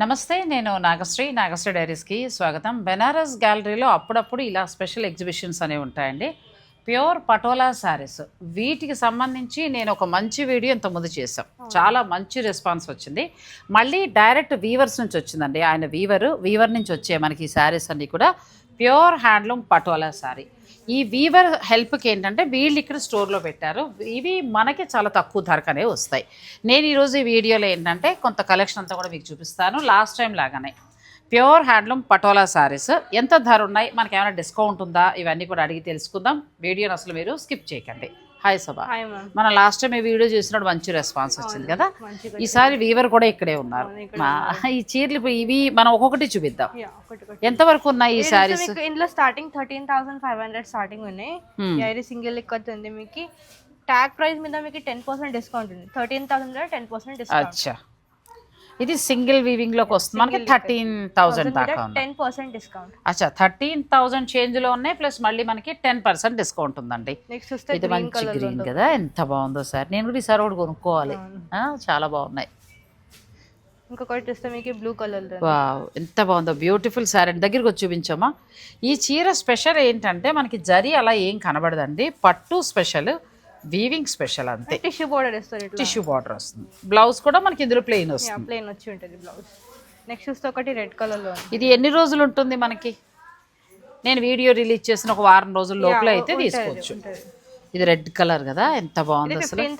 నమస్తే నేను నాగశ్రీ. నాగశ్రీ డైరీస్కి స్వాగతం. బెనారస్ గ్యాలరీలో అప్పుడప్పుడు ఇలా స్పెషల్ ఎగ్జిబిషన్స్ అనేవి ఉంటాయండి. ప్యూర్ పటోలా శారీస్. వీటికి సంబంధించి నేను ఒక మంచి వీడియో ఇంతకుముందు చేశాం. చాలా మంచి రెస్పాన్స్ వచ్చింది. మళ్ళీ డైరెక్ట్ వీవర్స్ నుంచి వచ్చిందండి. ఆయన వీవర్ వీవర్ నుంచి వచ్చే మనకి ఈ శారీస్ అన్నీ కూడా ప్యూర్ హ్యాండ్లూమ్ పటోలా శారీ. ఈ వీవర్ హెల్ప్కి ఏంటంటే వీళ్ళు ఇక్కడ స్టోర్లో పెట్టారు. ఇవి మనకి చాలా తక్కువ ధరకనే వస్తాయి. నేను ఈరోజు ఈ వీడియోలో ఏంటంటే కొంత కలెక్షన్ అంతా కూడా మీకు చూపిస్తాను. లాస్ట్ టైం లాగానే. ప్యూర్ హ్యాండ్లూమ్ పటోలా శారీస్ ఎంత ధర ఉన్నాయి? మనకి ఏమైనా డిస్కౌంట్ ఉందా? ఇవన్నీ కూడా అడిగి తెలుసుకుందాం. వీడియోని అసలు మీరు స్కిప్ చేయకండి. హాయ్ సభ. మన లాస్ట్ టైం వీడియో చూసినప్పుడు మంచి రెస్పాన్స్ వచ్చింది కదా? ఈసారి వీవర్ కూడా ఇక్కడే ఉన్నారు. ఈ చీరలు ఇవి మనం ఒక్కొక్కటి చూపిద్దాం. ఎంత వరకు ఉన్నాయి ఈ మీకు ఇందులో starting thirteen thousand five hundred starting ఉన్నాయి. సింగిల్ లిక్కత్ ఉంది. మీకు ట్యాగ్ ప్రైస్ మీద మీకు టెన్ పర్సెంట్ డిస్కౌంట్ ఉంది. Thirteen thousand ten percent discount అచ్చా. ఇది సింగిల్ వీవింగ్లోకి వస్తుంది. మనకి థర్టీన్ థౌజండ్ దాకా టెన్ పర్సెంట్ డిస్కౌంట్ అచ్చా థర్టీన్ థౌజండ్ చేంజ్లో ఉన్నాయి ప్లస్ మళ్ళీ మనకి టెన్ పర్సెంట్ డిస్కౌంట్ ఉందండి. ఇది మంచి గ్రీన్ కదా ఎంత బాగుందో సార్. నేను కూడా ఈసారి ఒకటి కొనుక్కోవాలి. చాలా బాగున్నాయి. ఇంకొకటి మీకు బ్లూ కలర్ వావ్ ఎంత బాగుందో. బ్యూటిఫుల్ సారీ దగ్గరికి వచ్చి చూపించమ్మా. ఈ చీర స్పెషల్ ఏంటంటే మనకి జరి అలా ఏం కనబడదండి. పట్టు స్పెషల్ వీవింగ్ స్పెషల్ అంతే. టిష్యూ బోర్డర్ ఇస్తారు టిష్యూ బార్డర్ వస్తుంది. బ్లౌజ్ కూడా మనకి ఇందులో ప్లెయిన్ వస్తుంది. ప్లేన్ వచ్చి ఉంటుంది బ్లౌజ్. నెక్స్ట్ వస్తే ఒకటి రెడ్ కలర్లో ఉంది. ఇది ఎన్ని రోజులు ఉంటుంది మనకి? నేను వీడియో రిలీజ్ చేసిన ఒక వారం రోజుల లోపల అయితే తీసుకోవచ్చు. ఇది రెడ్ కలర్ కదా ఎంత బాగుంది అసలు? Ten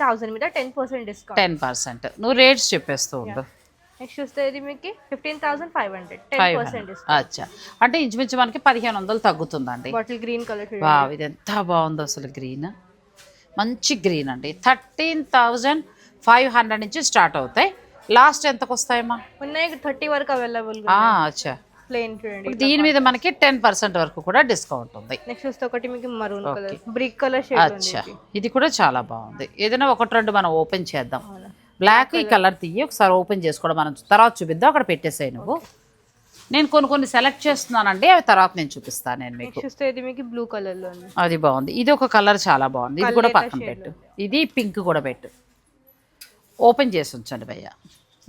percent discount ten percent నువ్వు రేట్స్ చెప్పేస్తూ ఉండు. నెక్స్ట్ వస్తే ఇది మీకు fifteen thousand five hundred ten five percent అచ్చా. అంటే ఇంచుమించు మనకి పదిహేను వందలు తగ్గుతుందండి. బాటిల్ గ్రీన్ కలర్ వావ్ ఇది ఎంత బాగుందో అసలు గ్రీన్ మంచి గ్రీన్ అండి. థర్టీన్ థౌజండ్ ఫైవ్ హండ్రెడ్ నుంచి స్టార్ట్ అవుతాయి. లాస్ట్ ఎంతకు వస్తాయమ్మా ఉన్నాయి థర్టీ వరకు అవైలబుల్ అచ్చా. ప్లేన్ చూడండి. దీని మీద మనకి టెన్ పర్సెంట్ వరకు కూడా డిస్కౌంట్ ఉంది. నెక్స్ట్ వస్తే ఒకటి మీకు maroon colour brick colour shade అచ్చా. ఇది. కూడా చాలా బాగుంది. ఏదైనా ఒకటి రెండు మనం ఓపెన్ చేద్దాం. బ్లాక్ ఈ కలర్ తీయి ఒకసారి ఓపెన్ చేసుకోవడం మనం తర్వాత చూపిద్దాం. అక్కడ పెట్టేసాయి నువ్వు. నేను కొన్ని కొన్ని సెలెక్ట్ చేస్తున్నానండి అవి తర్వాత నేను చూపిస్తాను నేను మీకు. వస్తే ఇది మీకు బ్లూ కలర్లో ఉంది అది బాగుంది. ఇది ఒక కలర్ చాలా బాగుంది. ఇది కూడా పక్కన పెట్టు. ఇది పింక్ కూడా పెట్టు. ఓపెన్ చేసి ఉంచండి భయ్య.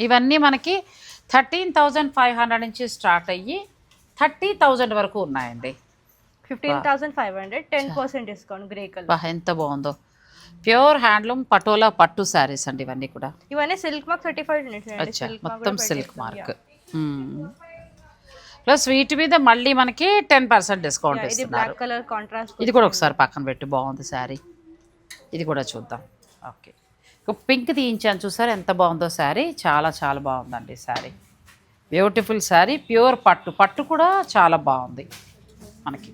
ఇవన్నీ మనకి థర్టీన్ థౌజండ్ ఫైవ్ హండ్రెడ్ నుంచి స్టార్ట్ అయ్యి థర్టీ థౌజండ్ వరకు ఉన్నాయండి. Fifteen thousand five hundred ten percent discount grey colour ఎంత బాగుందో. ప్యూర్ హ్యాండ్లూమ్ పటోలా పట్టు శారీస్ అండి ఇవన్నీ కూడా. ఇవన్నీ సిల్క్ మార్క్ సర్టిఫైడ్ ఉన్నాయి అచ్చా మొత్తం సిల్క్ మార్క్ ప్లస్ వీటి మీద మళ్ళీ మనకి టెన్ పర్సెంట్ డిస్కౌంట్ ఇది ఇస్తున్నారు. బ్లాక్ కలర్ కాంట్రాస్ట్ ఇది కూడా ఒకసారి పక్కన పెట్టి బాగుంది శారీ. ఇది కూడా చూద్దాం. ఓకే పింక్ తీయించాను చూసారు? ఎంత బాగుందో శారీ. చాలా చాలా బాగుందండి శారీ. బ్యూటిఫుల్ శారీ ప్యూర్ పట్టు. పట్టు కూడా చాలా బాగుంది మనకి.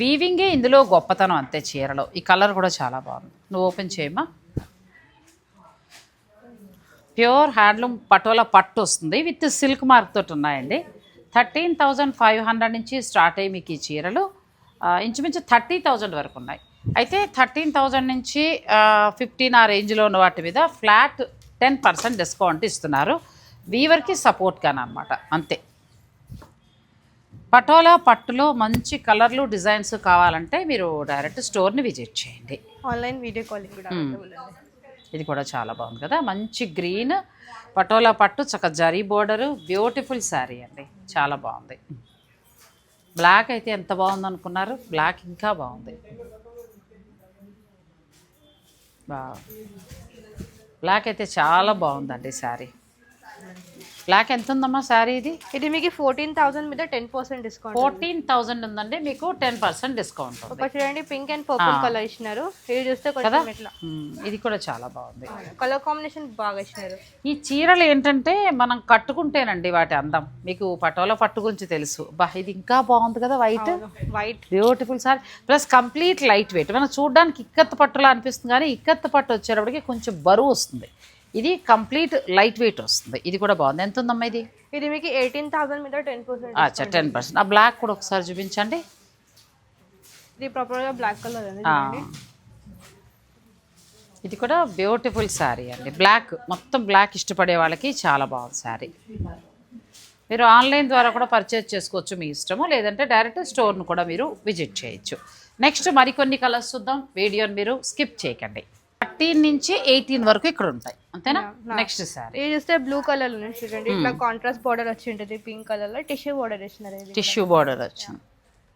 వీవింగే ఇందులో గొప్పతనం అంతే చీరలో. ఈ కలర్ కూడా చాలా బాగుంది. నువ్వు ఓపెన్ చేయమా ప్యూర్ హ్యాండ్లూమ్ పటోలా పట్టు వస్తుంది. విత్ సిల్క్ మార్క్ తోటి ఉన్నాయండి. థర్టీన్ థౌజండ్ ఫైవ్ హండ్రెడ్ నుంచి స్టార్ట్ అయ్యి మీకు ఈ చీరలు ఇంచుమించు థర్టీ థౌజండ్ వరకు ఉన్నాయి. అయితే థర్టీన్ థౌజండ్ నుంచి ఫిఫ్టీన్ ఆ రేంజ్లో ఉన్న వాటి మీద ఫ్లాట్ టెన్ పర్సెంట్ డిస్కౌంట్ ఇస్తున్నారు. వీవర్కి సపోర్ట్గానే అనమాట అంతే. పటోలా పట్టులో మంచి కలర్లు డిజైన్స్ కావాలంటే మీరు డైరెక్ట్ స్టోర్ని విజిట్ చేయండి. ఆన్లైన్ వీడియో కాలింగ్ కూడా ఇది కూడా చాలా బాగుంది కదా. మంచి గ్రీన్ పటోలా పట్టు చక్క జరీ బోర్డరు బ్యూటిఫుల్ శారీ అండి. చాలా బాగుంది. బ్లాక్ అయితే ఎంత బాగుంది అనుకున్నారు? బ్లాక్ ఇంకా బాగుంది. బా బ్లాక్ అయితే చాలా బాగుందండి శారీ. బ్లాక్ ఎంత ఉందమ్మా శారీ ఇది? ఇది మీకు ఫోర్టీన్ థౌసండ్ మీద ten percent discount fourteen thousand ఉందండి మీకు టెన్ పర్సెంట్ డిస్కౌంట్ ఒక చూడండి పింక్ అండ్ పర్పుల్ కలర్ ఇచ్చినారు. ఇది చూస్తే కొంచెం ఇట్లా. ఇది కూడా చాలా బాగుంది. కలర్ కాంబినేషన్ బాగా ఇచ్చినారు. ఈ చీరలు ఏంటంటే మనం కట్టుకుంటేనండి వాటి అందం. మీకు పటోలా పట్టు గురించి తెలుసు. బా ఇది ఇంకా బాగుంది కదా white white beautiful sari. Plus complete light weight మనం చూడడానికి ఇక్కత్ పట్టులా అనిపిస్తుంది కానీ ఇక్కత్ పట్టు వచ్చేటప్పటికి కొంచెం బరువు వస్తుంది. ఇది కంప్లీట్ లైట్ వెయిట్ వస్తుంది. ఇది కూడా బాగుంది. ఎంత ఉందమ్మా ఇది? ఇది మీకు ఎయిటీన్ థౌసండ్ మీద టెన్ పర్సెంట్ అచ్చా టెన్ పర్సెంట్. ఆ బ్లాక్ కూడా ఒకసారి చూపించండి. ఇది ప్రాపర్గా బ్లాక్ కలర్. చూడండి. ఇది కూడా బ్యూటిఫుల్ శారీ అండి. బ్లాక్ మొత్తం బ్లాక్ ఇష్టపడే వాళ్ళకి చాలా బాగుంది శారీ. మీరు ఆన్లైన్ ద్వారా కూడా పర్చేజ్ చేసుకోవచ్చు మీ ఇష్టము. లేదంటే డైరెక్ట్ స్టోర్ను కూడా మీరు విజిట్ చేయొచ్చు. నెక్స్ట్ మరికొన్ని కలర్స్ చూద్దాం. వీడియోని మీరు స్కిప్ చేయకండి. థర్టీన్ నుంచి ఎయిటీన్ వరకు ఇక్కడ ఉంటాయి. అంతేనా? నెక్స్ట్ సారీ. ఇది చూస్తే బ్లూ కలర్ ఉంది చూడండి. ఇట్లా కాంట్రాస్ట్ బార్డర్ వచ్చి ఉంటుంది పింక్ కలర్లో టిష్యూ బార్డర్ ఇచ్చినారు ఇది. టిష్యూ బార్డర్ వచ్చింది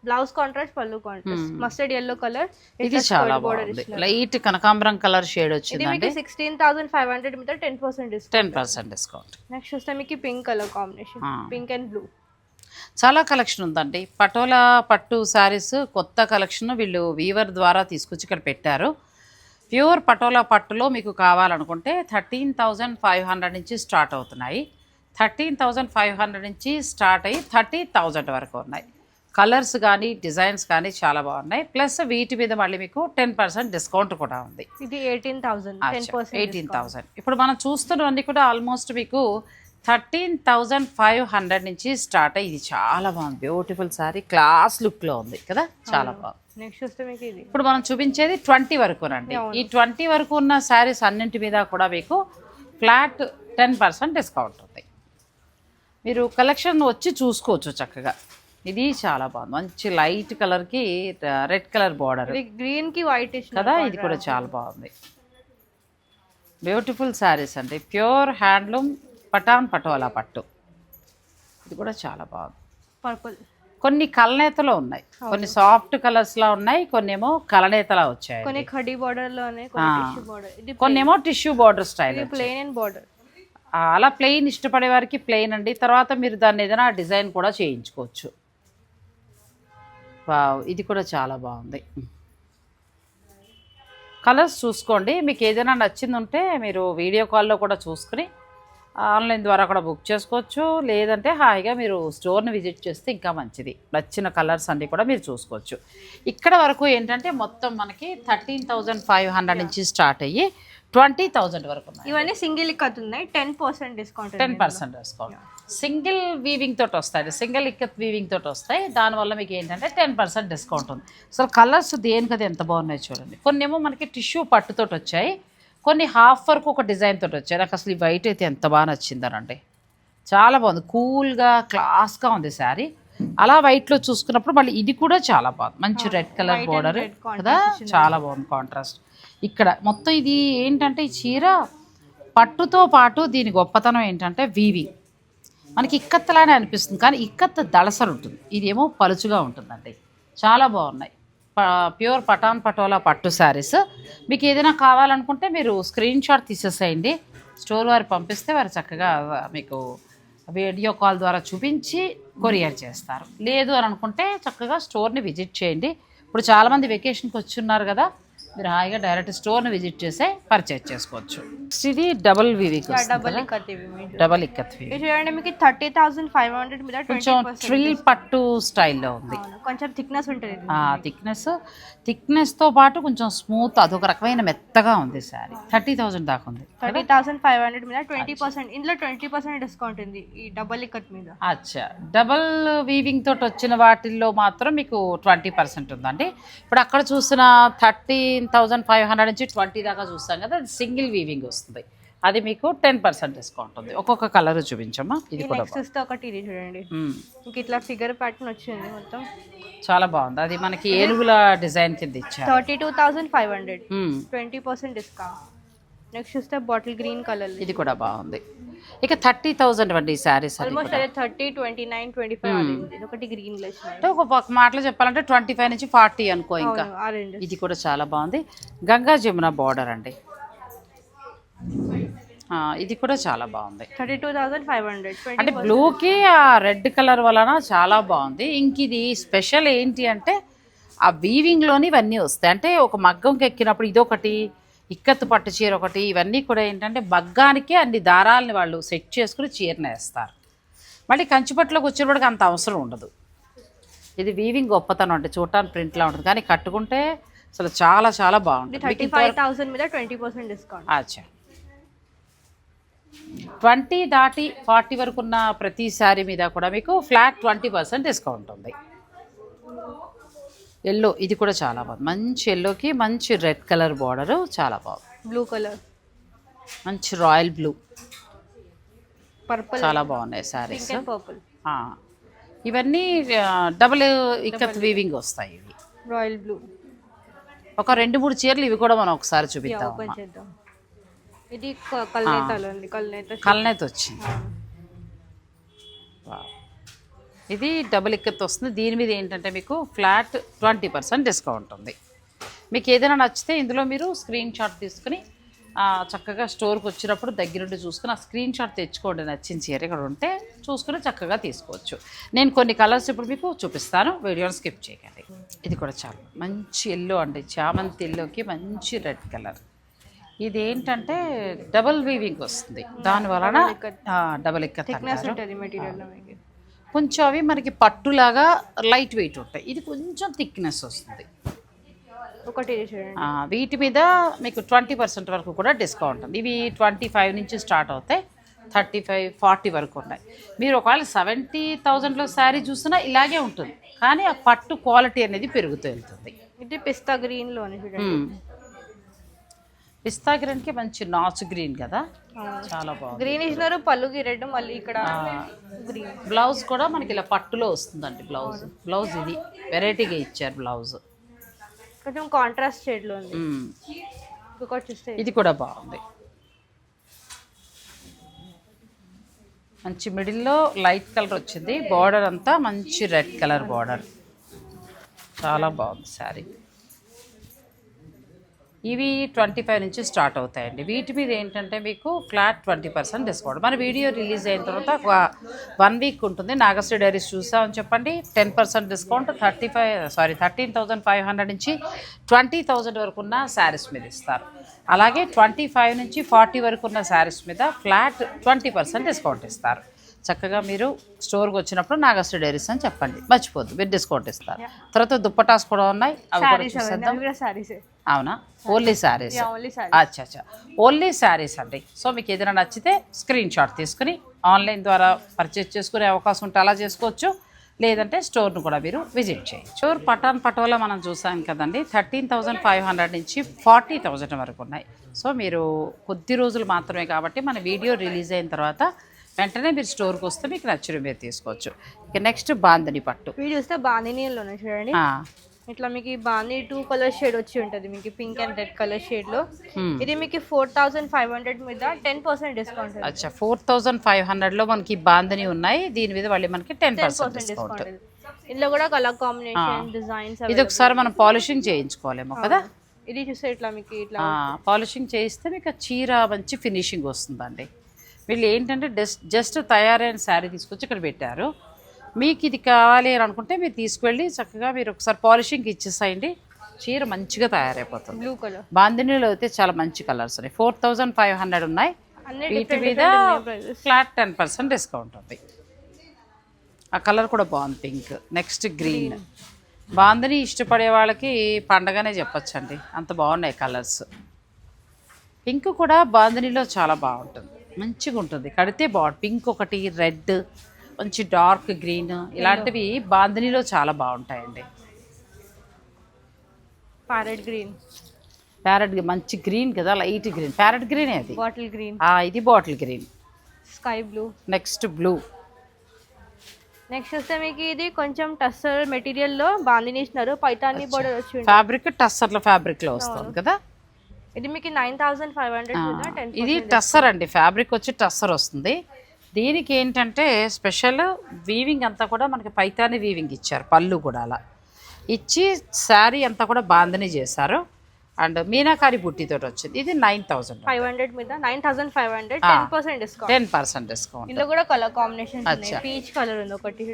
బ్లౌజ్ కాంట్రాస్ట్ పళ్ళు కాంట్రాస్ట్ మస్టర్డ్ ఎల్లో కలర్ ఇది చాలా బాగుంది. లైట్ కనకాంబరం కలర్ షేడ్ ఇది వచ్చిందండి. మీకు సిక్స్టీన్ థౌసండ్ ఫైవ్ హండ్రెడ్ మీద ten percent discount ten percent discount next చూస్తే మీకు pink colour combination. Pink and blue చాలా కలెక్షన్ ఉందండి. పటోలా పట్టు శారీస్ కొత్త కలెక్షన్ వీళ్ళు వీవర్ ద్వారా తీసుకొచ్చి ఇక్కడ పెట్టారు. ప్యూర్ పటోలా పట్టులో మీకు కావాలనుకుంటే థర్టీన్ థౌజండ్ ఫైవ్ హండ్రెడ్ నుంచి స్టార్ట్ అవుతున్నాయి. థర్టీన్ థౌజండ్ ఫైవ్ హండ్రెడ్ నుంచి స్టార్ట్ అయ్యి థర్టీ థౌజండ్ వరకు ఉన్నాయి. కలర్స్ కానీ డిజైన్స్ కానీ చాలా బాగున్నాయి. ప్లస్ వీటి మీద మళ్ళీ మీకు టెన్ పర్సెంట్ డిస్కౌంట్ కూడా ఉంది. ఇది ఎయిటీన్ థౌసండ్ ఎయిటీన్ థౌజండ్. ఇప్పుడు మనం చూస్తున్నవన్నీ కూడా ఆల్మోస్ట్ మీకు థర్టీన్ థౌజండ్ ఫైవ్ హండ్రెడ్ నుంచి స్టార్ట్ అయ్యి ఇది చాలా బాగుంది. బ్యూటిఫుల్ సారీ క్లాస్ లుక్లో ఉంది కదా. చాలా బాగుంది. నెక్స్ట్ చూస్తే మీకు ఇది. ఇప్పుడు మనం చూపించేది ట్వంటీ వరకునండి ఈ ట్వంటీ వరకు ఉన్న శారీస్ అన్నింటి మీద కూడా మీకు ఫ్లాట్ టెన్ పర్సెంట్ డిస్కౌంట్ ఉంది. మీరు కలెక్షన్ వచ్చి చూసుకోవచ్చు చక్కగా. ఇది చాలా బాగుంది. మంచి లైట్ కలర్కి రెడ్ కలర్ బార్డర్. గ్రీన్కి వైట్ కదా? ఇది కూడా చాలా బాగుంది. బ్యూటిఫుల్ శారీస్ అండి. ప్యూర్ హ్యాండ్లూమ్ పటాన్ పటోలా పట్టు. ఇది కూడా చాలా బాగుంది. పర్పుల్. కొన్ని కలనేతలో ఉన్నాయి. కొన్ని సాఫ్ట్ కలర్స్ లా ఉన్నాయి కొన్ని ఏమో కలనేతలా వచ్చాయి కొన్ని ఖడీ బార్డర్లోనే కొన్ని ఏమో tissue border style plain and border అలా ప్లెయిన్ ఇష్టపడే వారికి ప్లెయిన్ అండి. తర్వాత మీరు దాన్ని ఏదైనా డిజైన్ కూడా చేయించుకోవచ్చు. ఇది కూడా చాలా బాగుంది. కలర్స్ చూసుకోండి. మీకు ఏదైనా నచ్చింది ఉంటే మీరు వీడియో కాల్లో కూడా చూసుకుని ఆన్లైన్ ద్వారా కూడా బుక్ చేసుకోవచ్చు. లేదంటే హాయిగా మీరు స్టోర్ని విజిట్ చేస్తే ఇంకా మంచిది. నచ్చిన కలర్స్ అన్నీ కూడా మీరు చూసుకోవచ్చు. ఇక్కడ వరకు ఏంటంటే మొత్తం మనకి థర్టీన్ థౌజండ్ ఫైవ్ హండ్రెడ్ నుంచి స్టార్ట్ అయ్యి ట్వంటీ థౌజండ్ వరకు ఉన్నాయి. ఇవన్నీ సింగిల్ ఇక్కత్ ఉన్నాయి. Ten percent discount ten percent discount single weaving తోటి వస్తాయి. సింగిల్ ఇక్కత్ వీవింగ్ తోటి వస్తాయి. దానివల్ల మీకు ఏంటంటే టెన్ పర్సెంట్ డిస్కౌంట్ ఉంది. అసలు కలర్స్ దేనికది ఎంత బాగున్నాయి చూడండి. కొన్ని ఏమో మనకి టిష్యూ పట్టుతోటి వచ్చాయి. కొన్ని హాఫ్ వరకు ఒక డిజైన్ తోటి వచ్చాయి నాకు అసలు ఈ వైట్ అయితే ఎంత బాగా నచ్చిందనండి. చాలా బాగుంది. కూల్గా క్లాస్గా ఉంది శారీ అలా వైట్లో చూసుకున్నప్పుడు మళ్ళీ ఇది కూడా చాలా బాగుంది. మంచి రెడ్ కలర్ బోర్డర్ కదా? చాలా బాగుంది కాంట్రాస్ట్ ఇక్కడ మొత్తం ఇది ఏంటంటే ఈ చీర పట్టుతో పాటు దీని గొప్పతనం ఏంటంటే వీవింగ్ మనకి ఇక్కత్తలానే అనిపిస్తుంది కానీ ఇక్కత్త దళసరు ఉంటుంది ఇదేమో పలుచుగా ఉంటుందండి. చాలా బాగున్నాయి. ప్యూర్ పటాన్ పటోలా పట్టు శారీస్. మీకు ఏదైనా కావాలనుకుంటే మీరు స్క్రీన్ షాట్ తీసేసేయండి. స్టోర్ వారు పంపిస్తే వారు చక్కగా మీకు వీడియో కాల్ ద్వారా చూపించి కొరియర్ చేస్తారు. లేదు అని అనుకుంటే చక్కగా స్టోర్ని విజిట్ చేయండి. ఇప్పుడు చాలామంది వెకేషన్కి వచ్చి ఉన్నారు కదా మీరు హాయిగా డైరెక్ట్ స్టోర్ని విజిట్ చేసే పర్చేజ్ చేసుకోవచ్చు. ఇది డబుల్ వివిక్ డబల్ ఇక్కత్ డబల్ ఇక్కత్ చూడండి మీకు థర్టీ థౌసండ్ ఫైవ్ హండ్రెడ్ మీద కొంచెం ట్రిల్ పట్టు స్టైల్లో ఉంది. కొంచెం థిక్నెస్ ఉంటుంది. థిక్నెస్. థిక్నెస్తో పాటు కొంచెం స్మూత్ అదొక రకమైన మెత్తగా ఉంది శారీ. థర్టీ థౌజండ్ దాకా ఉంది థర్టీ థౌసండ్ ఫైవ్ హండ్రెడ్ మీద ట్వంటీ పర్సెంట్. ఇందులో ట్వంటీ పర్సెంట్ డిస్కౌంట్ ఉంది ఈ డబల్ ఇక్కత్ మీద. అచ్చా. డబల్ వీవింగ్ తోటి వచ్చిన వాటిల్లో మాత్రం మీకు ట్వంటీ పర్సెంట్ ఉందండి. ఇప్పుడు అక్కడ చూసిన థర్టీన్ థౌజండ్ ఫైవ్ హండ్రెడ్ నుంచి ట్వంటీ దాకా చూస్తాం కదా అది సింగిల్ వీవింగ్ వస్తుంది. అది మీకు టెన్ పర్సెంట్ డిస్కౌంట్ ఉంది. ఒక్కొక్క కలర్ చూపించమ్మా ఇది కూడా నెక్స్ట్ ఒకటి ఇది చూడండి. ఇంక ఇట్లా ఫిగర్ ప్యాటర్న్ వచ్చింది మొత్తం. చాలా బాగుంది. అది మనకి ఏనుగుల డిజైన్ కింద ఇచ్చారు. Thirty two thousand five hundred. Twenty percent discount. Next చూస్తే బాటిల్ గ్రీన్ కలర్ ఇది కూడా బాగుంది. ఇక థర్టీ థౌజండ్ అండి ఈ శారీస్ ఆల్మోస్ట్ అదే thirty twenty nine twenty five ఇది ఒకటి గ్రీన్ అంటే ఒక ఒక మాటలో చెప్పాలంటే ట్వంటీ ఫైవ్ నుంచి ఫార్టీ అనుకో ఇంకా. ఇది కూడా చాలా బాగుంది. గంగా జమున బార్డర్ అండి. ఇది కూడా చాలా బాగుంది. Thirty two thousand five hundred. అంటే బ్లూకి ఆ రెడ్ కలర్ వలన చాలా బాగుంది. ఇంక ఇది స్పెషల్ ఏంటి అంటే ఆ వీవింగ్లోని ఇవన్నీ వస్తాయి. అంటే ఒక మగ్గంకి ఎక్కినప్పుడు ఇదొకటి ఇక్కత్తు పట్టు చీర ఒకటి ఇవన్నీ కూడా ఏంటంటే మగ్గానికి అన్ని దారాలని వాళ్ళు సెట్ చేసుకుని చీరను వేస్తారు. మళ్ళీ కంచిపట్టులోకి వచ్చేటప్పటికి అంత అవసరం ఉండదు. ఇది వీవింగ్ గొప్పతనం అంటే చూడటానికి ప్రింట్లా ఉంటుంది. కానీ కట్టుకుంటే అసలు చాలా చాలా బాగుంటుంది. థర్టీ ఫైవ్ థౌసండ్ మీద ట్వంటీ పర్సెంట్ డిస్కౌంట్ అచ్చా. ట్వంటీ దాటి ఫార్టీ వరకు ఉన్న ప్రతి శారీ మీద కూడా మీకు ఫ్లాట్ ట్వంటీ పర్సెంట్ డిస్కౌంట్ ఉంది. ఎల్లో ఇది కూడా చాలా బాగుంది. మంచి ఎల్లోకి మంచి రెడ్ కలర్ బార్డరు చాలా బాగుంది. బ్లూ కలర్ మంచి రాయల్ బ్లూ పర్పుల్ చాలా బాగున్నాయి అండ్ పర్పుల్ ఇవన్నీ డబుల్ ఇక్కత్ వీవింగ్ వస్తాయి ఇవి. రాయల్ బ్లూ ఒక రెండు మూడు చీరలు ఇవి కూడా మనం ఒకసారి చూపిద్దాం ఇది కల్నేత వచ్చింది. ఇది డబుల్ ఇక్కత్ వస్తుంది. దీని మీద ఏంటంటే మీకు ఫ్లాట్ ట్వంటీ పర్సెంట్ డిస్కౌంట్ ఉంది. మీకు ఏదైనా నచ్చితే ఇందులో మీరు స్క్రీన్ షాట్ తీసుకుని చక్కగా స్టోర్కి వచ్చినప్పుడు దగ్గరుండి చూసుకుని ఆ స్క్రీన్ షాట్ తెచ్చుకోండి. నచ్చిన చీర ఇక్కడ ఉంటే చూసుకుని చక్కగా తీసుకోవచ్చు. నేను కొన్ని కలర్స్ ఇప్పుడు మీకు చూపిస్తాను. వీడియోని స్కిప్ చేయకండి. ఇది కూడా చాలా. మంచి ఎల్లో అండి. చామంతి ఎల్లోకి మంచి రెడ్ కలర్. ఇది ఏంటంటే డబుల్ వీవింగ్ వస్తుంది. దాని వలన డబుల్ ఇక్కత్ కొంచెం అవి మనకి పట్టులాగా లైట్ వెయిట్ ఉంటాయి. ఇది కొంచెం థిక్నెస్ వస్తుంది. ఒకటి వీటి మీద మీకు ట్వంటీ పర్సెంట్ వరకు కూడా డిస్కౌంట్ ఉంది. ఇవి ట్వంటీ ఫైవ్ నుంచి స్టార్ట్ అవుతాయి. థర్టీ ఫైవ్ ఫార్టీ వరకు ఉన్నాయి మీరు ఒకవేళ సెవెంటీ థౌజండ్లో శారీ చూసినా ఇలాగే ఉంటుంది. కానీ ఆ పట్టు క్వాలిటీ అనేది పెరుగుతూ వెళ్తుంది. ఇది పిస్తా గ్రీన్లోని చూడండి. మ్మ్. పిస్తా గ్రీన్కి మంచి నాచు గ్రీన్ కదా. చాలా బాగుంది. గ్రీన్ ఇచ్చినారు పళ్ళుకి రెడ్ మళ్ళీ ఇక్కడ గ్రీన్ బ్లౌజ్ కూడా మనకి ఇలా పట్టులో వస్తుందండి బ్లౌజ్. బ్లౌజ్ ఇది. వెరైటీగా ఇచ్చారు బ్లౌజ్. కొంచెం కాంట్రాస్ట్ షేడ్లో ఉంది. మ్మ్. ఇంకొకటి చూస్తే ఇది కూడా బాగుంది. మంచి మిడిల్లో లైట్ కలర్ వచ్చింది. బార్డర్ అంతా మంచి రెడ్ కలర్ బార్డర్ చాలా బాగుంది శారీ. ఇవి ట్వంటీ ఫైవ్ నుంచి స్టార్ట్ అవుతాయండి. వీటి మీద ఏంటంటే మీకు ఫ్లాట్ ట్వంటీ పర్సెంట్ డిస్కౌంట్. మన వీడియో రిలీజ్ అయిన తర్వాత ఒక వన్ వీక్ ఉంటుంది. నాగశ్రీ డైరీస్ చూసామని చెప్పండి. Ten percent discount thirty five sorry thirteen thousand five hundred నుంచి ట్వంటీ థౌజండ్ వరకు ఉన్న శారీస్ మీద ఇస్తారు. అలాగే ట్వంటీ ఫైవ్ నుంచి ఫార్టీ వరకు ఉన్న శారీస్ మీద ఫ్లాట్ ట్వంటీ పర్సెంట్ డిస్కౌంట్ ఇస్తారు. చక్కగా మీరు స్టోర్కి వచ్చినప్పుడు నాగశ్రీ డైరీస్ అని చెప్పండి. మర్చిపోద్దు. మీరు డిస్కౌంట్ ఇస్తారు. తర్వాత దుప్పటాస్ కూడా ఉన్నాయి. అవి కూడా చూసేద్దాం. అవునా? ఓన్లీ శారీస్ అచ్చా అచ్చా. ఓన్లీ శారీస్ అండి. సో మీకు ఏదైనా నచ్చితే స్క్రీన్ షాట్ తీసుకుని ఆన్లైన్ ద్వారా పర్చేస్ చేసుకునే అవకాశం ఉంటే అలా చేసుకోవచ్చు. లేదంటే స్టోర్ను కూడా మీరు విజిట్ చేయొచ్చు. స్టోర్ పటాన్ పటోలా మనం చూసాం కదండి. థర్టీన్ థౌజండ్ ఫైవ్ హండ్రెడ్ నుంచి ఫార్టీ థౌజండ్ వరకు ఉన్నాయి. సో మీరు కొద్ది రోజులు మాత్రమే కాబట్టి మన వీడియో రిలీజ్ అయిన తర్వాత వెంటనే మీరు స్టోర్కి వస్తే మీకు నచ్చిన మీరు తీసుకోవచ్చు. ఇక నెక్స్ట్ బాందని పట్టు. ఇవి చూస్తే బాందినీలోనే చూడండి. ఇట్లా మీకు బాంది టూ కలర్ షేడ్ వచ్చి ఉంటుంది. మీకు పింక్ అండ్ రెడ్ కలర్ షేడ్లో. ఇది మీకు ఫోర్ థౌసండ్ ఫైవ్ హండ్రెడ్ మీద టెన్ పర్సెంట్ డిస్కౌంట్ అచ్చా ఫోర్ థౌజండ్ ఫైవ్ హండ్రెడ్లో మనకి బాందని ఉన్నాయి. దీని మీద మళ్ళీ మనకి టెన్ పర్సెంట్ డిస్కౌంట్. ఇందులో కూడా కలర్ కాంబినేషన్ డిజైన్స్ ఇది ఒకసారి మనం పాలిషింగ్ చేయించుకోలేమో కదా? ఇది చూస్తే ఇట్లా మీకు ఇట్లా పాలిషింగ్ చేయిస్తే మీకు చీర మంచి ఫినిషింగ్ వస్తుందండి. వీళ్ళు ఏంటంటే జస్ట్ జస్ట్ తయారైన శారీ తీసుకొచ్చి ఇక్కడ పెట్టారు. మీకు ఇది కావాలి అని అనుకుంటే మీరు తీసుకువెళ్ళి చక్కగా మీరు ఒకసారి పాలిషింగ్ ఇచ్చేసేయండి. చీర మంచిగా తయారైపోతుంది. బ్లూ కలర్ బాందినీలో అయితే చాలా మంచి కలర్స్ ఉన్నాయి. ఫోర్ థౌజండ్ ఫైవ్ హండ్రెడ్ ఉన్నాయి. వీటి మీద. ఫ్లాట్ టెన్ పర్సెంట్ డిస్కౌంట్ ఉంది. ఆ కలర్ కూడా బాగుంది పింక్. నెక్స్ట్ గ్రీన్ బాందని ఇష్టపడే వాళ్ళకి పండగనే చెప్పొచ్చండి. అంత బాగున్నాయి కలర్స్. పింక్ కూడా బాందనీలో చాలా బాగుంటుంది. మంచిగా ఉంటుంది కడితే బాగుంటుంది పింక్ ఒకటి రెడ్ మంచి డార్క్ గ్రీన్ ఇలాంటివి బాందనీలో చాలా బాగుంటాయండి. Parrot green. ప్యారెట్ మంచి గ్రీన్ కదా లైట్ గ్రీన్. ప్యారెట్ గ్రీన్ అది. Bottle green. ఇది bottle green. Sky blue. Next blue. Next వస్తే మీకు ఇది కొంచెం టస్సర్ మెటీరియల్లో బాందిని ఇచ్చినారు పైతాని బోర్డర్. ఫ్యాబ్రిక్ టస్సర్ల ఫ్యాబ్రిక్లో వస్తుంది కదా? ఇది మీకు నైన్ థౌసండ్ ఫైవ్ హండ్రెడ్ ఇది టస్సర్ అండి ఫ్యాబ్రిక్ వచ్చి టస్సర్ వస్తుంది. దీనికి ఏంటంటే స్పెషల్ వీవింగ్ అంతా కూడా మనకి పైతాని వీవింగ్ ఇచ్చారు పళ్ళు కూడా అలా. ఇచ్చి శారీ అంతా కూడా బాందని చేశారు. అండ్ మీనాకారి బుట్టితోటి వచ్చింది. ఇది నైన్ థౌజండ్ ఫైవ్ హండ్రెడ్ మీద nine thousand five hundred ten percent discount ten percent discount ఇందులో కూడా కలర్ కాంబినేషన్. పీచ్ కలర్ ఉంది ఒకటి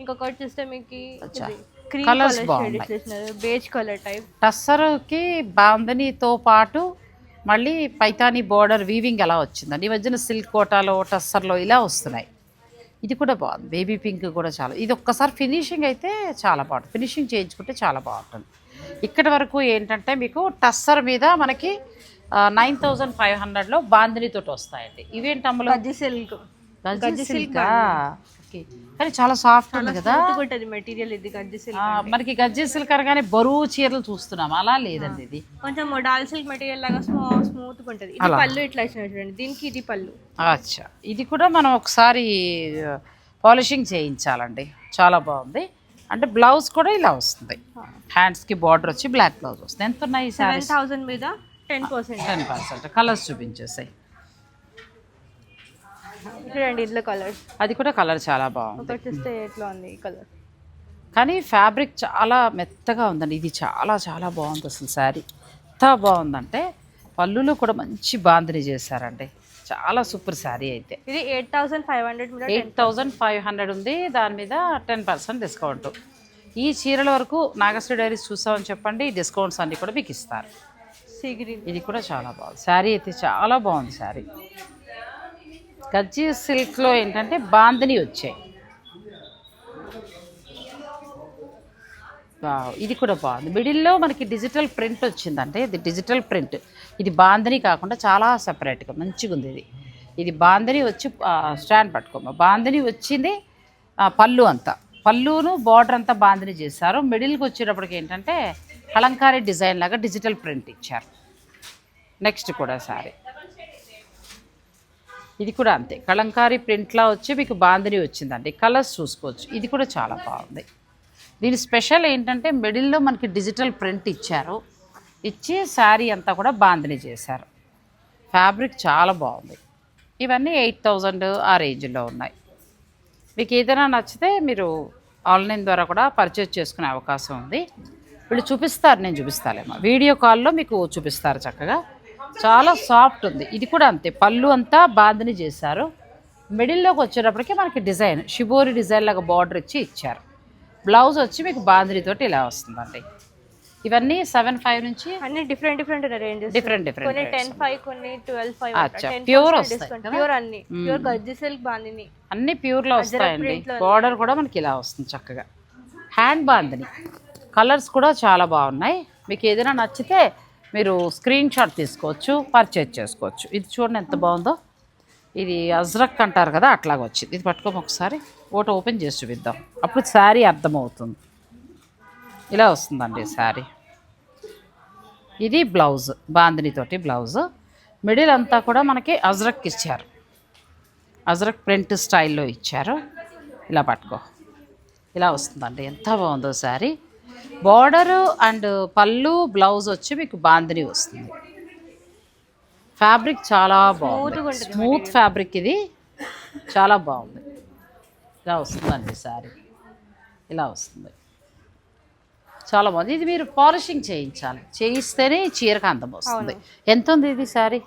ఇంకొకటి చూస్తే మీకు అచ్చా. క్రీమ్ Colours కలర్ షేడ్ బాగున్నాయి. Beige colour type. టస్సర్కి బాందనీతో పాటు మళ్ళీ పైతాని బోర్డర్ వీవింగ్ అలా వచ్చిందండి? ఈ మధ్యన సిల్క్ కోటాలో టస్సర్లో ఇలా వస్తున్నాయి. ఇది కూడా బాగుంది. బేబీ పింక్ కూడా చాలా. ఇది ఒక్కసారి ఫినిషింగ్ అయితే చాలా బాగుంటుంది. ఫినిషింగ్ చేయించుకుంటే చాలా బాగుంటుంది. ఇక్కడి వరకు ఏంటంటే మీకు టస్సర్ మీద మనకి నైన్ థౌజండ్ ఫైవ్ హండ్రెడ్లో బాందినితోటి వస్తాయండి. ఇవేంటి అమ్మలో? గజ్జి సిల్క్. గజ్జి సిల్కా ఓకే కానీ చాలా సాఫ్ట్ ఉంది కదా. ఉంటుంది మెటీరియల్ ఇది గజ్జి సిల్క్ మనకి గజ్జి సిల్క్ అనగానే బరువు చీరలు చూస్తున్నాం. అలా లేదండి ఇది. కొంచెం మొడాల్ సిల్క్ మెటీరియల్ లాగా స్మూ స్మూత్ ఉంటుంది. ఇది పళ్ళు ఇట్లా చూడండి. దీనికి ఇది పళ్ళు. అచ్చా. ఇది కూడా మనం ఒకసారి పాలిషింగ్ చేయించాలండి. చాలా బాగుంది. అంటే బ్లౌజ్ కూడా ఇలా వస్తుంది. హ్యాండ్స్కి బార్డర్ వచ్చి బ్లాక్ బ్లౌజ్ వస్తుంది. ఎంత ఉన్నాయి సెవెన్ థౌసండ్ మీద ten percent ten percent colours చూపించేసాయి. చూడండి ఇందులో కలర్స్ అది కూడా కలర్ చాలా బాగుంది. ఒకటి చూస్తే ఎట్లా ఉంది ఈ కలర్ కానీ ఫ్యాబ్రిక్ చాలా మెత్తగా ఉందండి. ఇది చాలా చాలా బాగుంది అసలు శారీ. ఎంత బాగుందంటే పళ్ళులో కూడా మంచి బాందిని చేశారండి. చాలా సూపర్ శారీ అయితే. ఇది eight thousand five hundred eight thousand five hundred ఉంది. దాని మీద టెన్ పర్సెంట్ డిస్కౌంట్ ఈ చీరల వరకు నాగశ్రీ డైరీస్ చూసామని చెప్పండి. డిస్కౌంట్స్ అన్నీ కూడా మీకు ఇస్తారు. ఇది కూడా చాలా బాగుంది. శారీ అయితే చాలా బాగుంది శారీ. గజ్జి సిల్క్లో ఏంటంటే బాందిని వచ్చాయి. ఇది కూడా బాగుంది. మిడిల్లో మనకి డిజిటల్ ప్రింట్ వచ్చిందంటే ఇది డిజిటల్ ప్రింట్. ఇది బాందని కాకుండా చాలా సపరేట్గా మంచిగా ఉంది ఇది. ఇది బాందని వచ్చి స్టాండ్ పట్టుకోమ బాందని వచ్చింది పళ్ళు అంతా. పళ్ళును బార్డర్ అంతా బాందని చేశారు. మిడిల్కి వచ్చేటప్పటికి ఏంటంటే కలంకారీ డిజైన్ లాగా డిజిటల్ ప్రింట్ ఇచ్చారు. నెక్స్ట్ కూడా సారీ. ఇది కూడా అంతే. కలంకారీ ప్రింట్లా వచ్చి మీకు బాందిని వచ్చిందండి. కలర్స్ చూసుకోవచ్చు. ఇది కూడా చాలా బాగుంది. దీని స్పెషల్ ఏంటంటే మిడిల్లో మనకి డిజిటల్ ప్రింట్ ఇచ్చారు. ఇచ్చి శారీ అంతా కూడా బాందిని చేశారు. ఫ్యాబ్రిక్ చాలా బాగుంది. ఇవన్నీ ఎయిట్ థౌజండ్ ఆ రేంజ్లో ఉన్నాయి. మీకు ఏదైనా నచ్చితే మీరు ఆన్లైన్ ద్వారా కూడా పర్చేజ్ చేసుకునే అవకాశం ఉంది. వీళ్ళు చూపిస్తారు నేను చూపిస్తాలేమో. వీడియో కాల్లో మీకు చూపిస్తారు చక్కగా. చాలా సాఫ్ట్ ఉంది. ఇది కూడా అంతే. పళ్ళు అంతా బాందని చేశారు. మిడిల్లోకి వచ్చేటప్పటికి మనకి డిజైన్ షిబోరి డిజైన్ లాగా బార్డర్ ఇచ్చి ఇచ్చారు. బ్లౌజ్ వచ్చి మీకు బాందినితోటి ఇలా వస్తుందండి. ఇవన్నీ సెవెన్ ఫైవ్ నుంచి అన్ని different different ranges. Different different కొన్ని టెన్ ఫైవ్ కొన్ని ట్వెల్వ్ ఫైవ్ అచ్చా, pure వస్తాయి? ప్యూర్ అన్ని. Pure gajji silk bandhani. అన్ని ప్యూర్లో వస్తాయండి. బార్డర్ కూడా మనకి ఇలా వస్తుంది చక్కగా. హ్యాండ్ బాందని. కలర్స్ కూడా చాలా బాగున్నాయి. మీకు ఏదైనా నచ్చితే మీరు స్క్రీన్ షాట్ తీసుకోవచ్చు పర్చేజ్ చేసుకోవచ్చు. ఇది చూడండి ఎంత బాగుందో. ఇది అజ్రక్ అంటారు కదా అట్లాగ వచ్చింది. ఇది పట్టుకోము ఒకసారి. ఓట ఓపెన్ చేసి చూపిద్దాం. అప్పుడు శారీ అర్థమవుతుంది. ఇలా వస్తుందండి శారీ. ఇది బ్లౌజ్ బాందినితోటి బ్లౌజ్. మిడిల్ అంతా కూడా మనకి అజ్రక్ ఇచ్చారు. అజ్రక్ ప్రింట్ స్టైల్లో ఇచ్చారు. ఇలా పట్టుకో. ఇలా వస్తుందండి. ఎంత బాగుందో శారీ. బార్డరు అండ్ పళ్ళు బ్లౌజ్ వచ్చి మీకు బాందిని వస్తుంది. ఫ్యాబ్రిక్ చాలా బాగుంది. స్మూత్ ఫ్యాబ్రిక్ ఇది. చాలా బాగుంది. ఇలా వస్తుందండి శారీ. ఇలా వస్తుంది. చాలా బాగుంది. ఇది మీరు పాలిషింగ్ చేయించాలి. చేయిస్తేనే చీరకు అందం వస్తుంది. ఎంత ఉంది ఇది శారీ?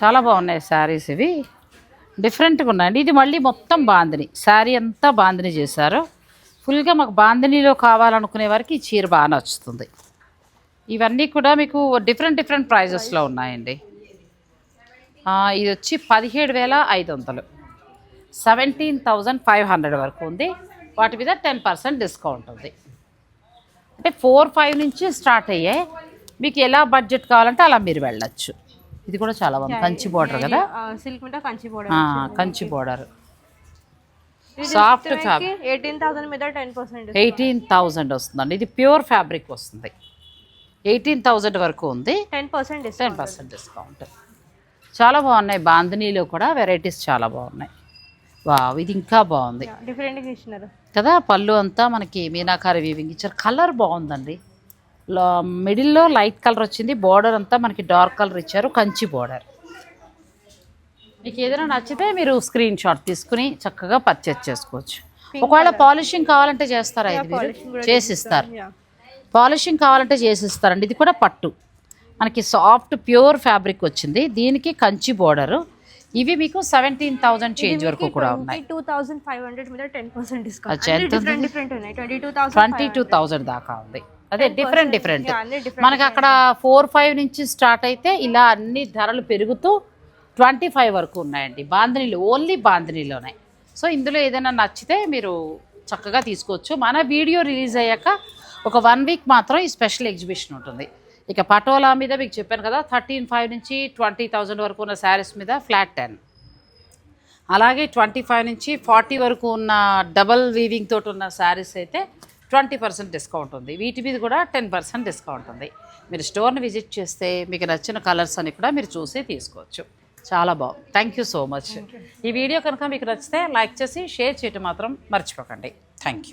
చాలా బాగున్నాయి శారీస్ ఇవి. డిఫరెంట్గా ఉన్నాయండి. ఇది మళ్ళీ మొత్తం బాందిని. శారీ అంతా బాందిని చేశారు. ఫుల్గా మాకు బాందినిలో కావాలనుకునే వారికి ఈ చీర బాగా నచ్చుతుంది. ఇవన్నీ కూడా మీకు డిఫరెంట్ డిఫరెంట్ ప్రైజెస్లో ఉన్నాయండి. ఇది వచ్చి పదిహేడు వేల ఐదు వందలు. సెవెంటీన్ థౌజండ్ ఫైవ్ హండ్రెడ్ వరకు ఉంది. వాటి మీద టెన్ పర్సెంట్ డిస్కౌంట్ ఉంది. అంటే ఫోర్ ఫైవ్ నుంచి స్టార్ట్ అయ్యాయి మీకు ఎలా బడ్జెట్ కావాలంటే అలా మీరు వెళ్ళచ్చు. ఇది కూడా చాలా బాగుంది. కంచి బోర్డర్ కదా? సిల్క్ మీద Kanchi border Kanchi border. Soft fabric eighteen thousand మీద టెన్ పర్సెంట్ ఎయిటీన్ థౌజండ్ వస్తుందండి. ఇది ప్యూర్ ఫ్యాబ్రిక్ వస్తుంది. ఎయిటీన్ థౌజండ్ వరకు ఉంది. Ten percent ten percent discount చాలా బాగున్నాయి. బాంధనీలో కూడా వెరైటీస్ చాలా బాగున్నాయి. వావ్ ఇది ఇంకా బాగుంది. ఇచ్చినారు. కదా పళ్ళు అంతా మనకి మీనాకారి వీవింగ్ ఇచ్చారు. కలర్ బాగుందండి. మిడిల్లో లైట్ కలర్ వచ్చింది బార్డర్ అంతా మనకి డార్క్ కలర్ ఇచ్చారు కంచి బార్డర్. మీకు ఏదైనా నచ్చితే మీరు స్క్రీన్ షాట్ తీసుకుని చక్కగా పర్చేస్ చేసుకోవచ్చు. ఒకవేళ పాలిషింగ్ కావాలంటే చేస్తారా ఇది మీరు? చేసిస్తారు. పాలిషింగ్ కావాలంటే చేసిస్తారండి. ఇది కూడా పట్టు. మనకి సాఫ్ట్ ప్యూర్ ఫ్యాబ్రిక్ వచ్చింది. దీనికి కంచి బోర్డర్. ఇవి మీకు సెవెంటీన్ థౌజండ్ చేంజ్ వరకు కూడా ఉన్నాయి. టూ థౌసండ్ ఫైవ్ హండ్రెడ్ మీద ten percent discount twenty two thousand దాకా ఉంది. అదే డిఫరెంట్ డిఫరెంట్ మనకి అక్కడ ఫోర్ ఫైవ్ నుంచి స్టార్ట్ అయితే ఇలా అన్ని ధరలు పెరుగుతూ ట్వంటీ ఫైవ్ వరకు ఉన్నాయండి. బాంధనీలు ఓన్లీ బాంధనీలోనే సో ఇందులో ఏదైనా నచ్చితే మీరు చక్కగా తీసుకోవచ్చు. మన వీడియో రిలీజ్ అయ్యాక ఒక వన్ వీక్ మాత్రం ఈ స్పెషల్ ఎగ్జిబిషన్ ఉంటుంది. ఇక పటోలా మీద మీకు చెప్పాను కదా థర్టీన్ ఫైవ్ నుంచి ట్వంటీ థౌజండ్ వరకు ఉన్న శారీస్ మీద ఫ్లాట్ టెన్ అలాగే ట్వంటీ ఫైవ్ నుంచి ఫార్టీ వరకు ఉన్న డబల్ వీవింగ్ తోటి ఉన్న శారీస్ అయితే ట్వంటీ పర్సెంట్ డిస్కౌంట్ ఉంది. వీటి మీద కూడా టెన్ పర్సెంట్ డిస్కౌంట్ ఉంది. మీరు స్టోర్ని విజిట్ చేస్తే మీకు నచ్చిన కలర్స్ అని కూడా మీరు చూసి తీసుకోవచ్చు. చాలా బాగుంది. థ్యాంక్ యూ సో మచ్ ఈ వీడియో కనుక మీకు నచ్చితే లైక్ చేసి షేర్ చేయటం మాత్రం మర్చిపోకండి. Thank you